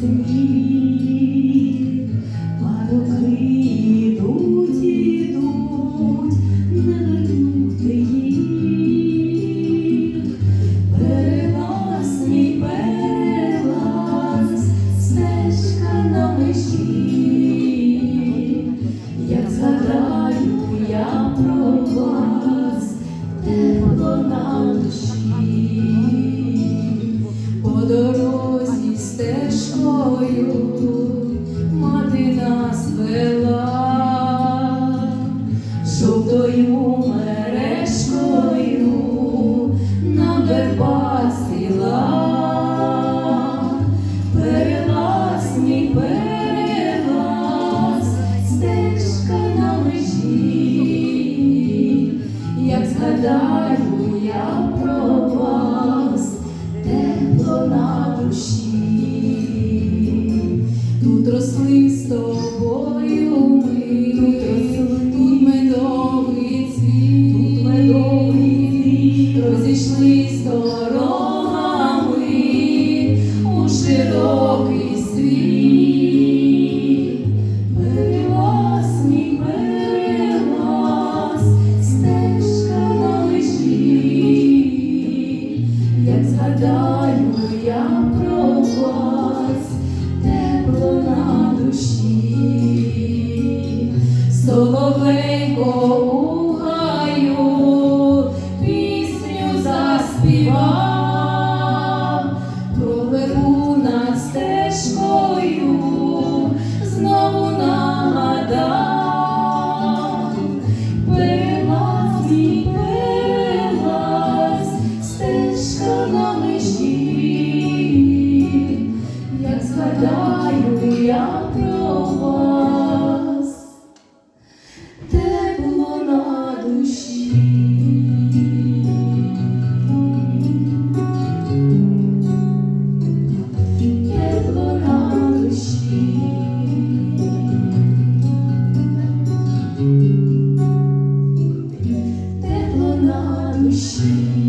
землі, пароки не вернути їх, переласний перелаз, стежка на межі, як згадаю я про вас, тепло на душі тобою мати нас вела, жовтою мережкою на вербах сіла, перелаз мій перелаз, стежка на межі, як згадаю я про вас, тепло на душі. Розійшлись дорогами у широкий світ. ночі, як згадаю я про вас, тепло на душі. Тепло на душі. Тепло на душі.